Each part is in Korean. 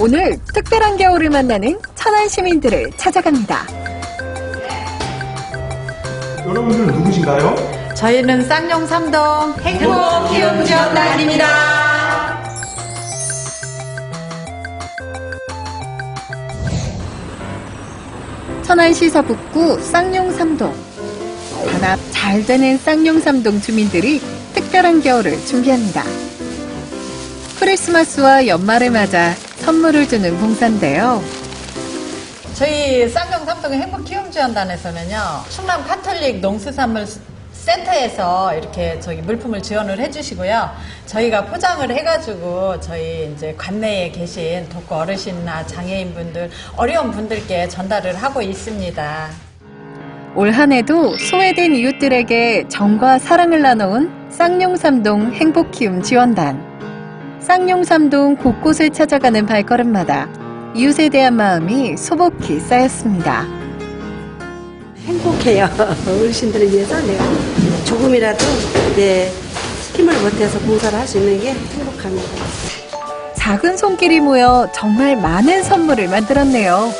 오늘 특별한 겨울을 만나는 천안 시민들을 찾아갑니다. 여러분들은 누구신가요? 저희는 쌍용 삼동 행복 기업 지원단입니다. 천안시 서북구 쌍용 삼동. 단합 잘 되는 쌍용 삼동 주민들이 특별한 겨울을 준비합니다. 크리스마스와 연말을 맞아 선물을 주는 봉사인데요. 저희 쌍용 삼동 행복 기업 지원단에서는요. 충남 카톨릭 농수산물 센터에서 이렇게 저기 물품을 지원을 해주시고요. 저희가 포장을 해가지고 저희 이제 관내에 계신 독거 어르신이나 장애인분들 어려운 분들께 전달을 하고 있습니다. 올 한 해도 소외된 이웃들에게 정과 사랑을 나눠온 쌍용삼동 행복키움 지원단. 쌍용삼동 곳곳을 찾아가는 발걸음마다 이웃에 대한 마음이 소복히 쌓였습니다. 행복해요. 어르신들을 위해서 내가 조금이라도 내 힘을 보태서 봉사를 할 수 있는 게 행복합니다. 작은 손길이 모여 정말 많은 선물을 만들었네요.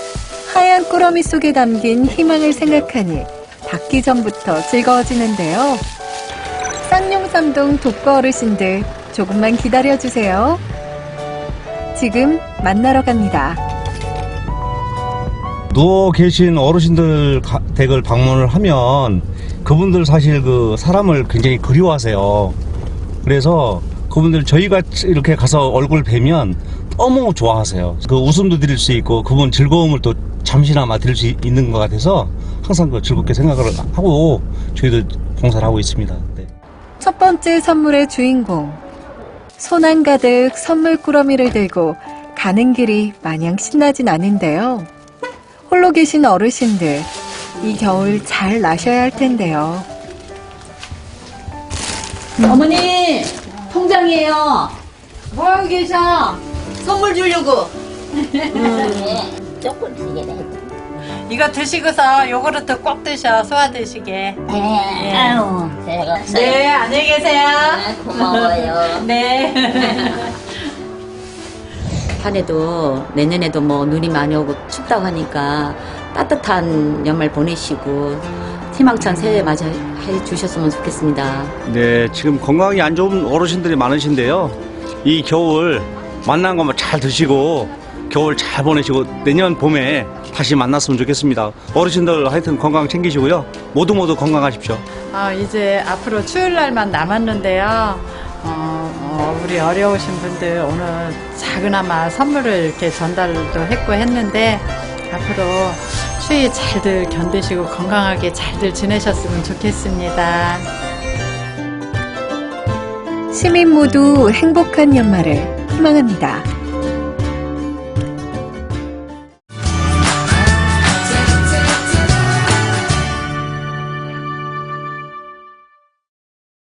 하얀 꾸러미 속에 담긴 희망을 생각하니 받기 전부터 즐거워지는데요. 쌍용삼동 독거 어르신들 조금만 기다려주세요. 지금 만나러 갑니다. 누워 계신 어르신들 가- 댁을 방문을 하면 그분들 사실 그 사람을 굉장히 그리워하세요. 그래서 그분들 저희가 이렇게 가서 얼굴 뵈면 너무 좋아하세요. 그 웃음도 드릴 수 있고 그분 즐거움을 또 잠시나마 드릴 수 있는 것 같아서 항상 그 즐겁게 생각을 하고 저희도 봉사를 하고 있습니다. 네. 첫 번째 선물의 주인공. 손안 가득 선물 꾸러미를 들고 가는 길이 마냥 신나진 않은데요. 홀로 계신 어르신들, 이 겨울 잘 나셔야 할 텐데요. 어머니 통장이에요. 뭐하고 계셔? 선물 주려고. 조금씩 이래. 이거 드시고서 요구르트 꼭 드셔 소화 되시게. 네, 아유, 제가 네, 안녕히 계세요. 네, 고마워요. 네. 한해도 내년에도 뭐 눈이 많이 오고 춥다고 하니까 따뜻한 연말 보내시고 희망찬 새해 맞이해 주셨으면 좋겠습니다. 네, 지금 건강이 안 좋은 어르신들이 많으신데요. 이 겨울 만난 것만 잘 드시고 겨울 잘 보내시고 내년 봄에 다시 만났으면 좋겠습니다. 어르신들 하여튼 건강 챙기시고요. 모두 모두 건강하십시오. 아, 이제 앞으로 추울 날만 남았는데요. 어, 어, 우리 어려우신 분들 오늘 작은아마 선물을 이렇게 전달도 했고 했는데 앞으로 추위 잘들 견디시고 건강하게 잘들 지내셨으면 좋겠습니다. 시민 모두 행복한 연말을 희망합니다.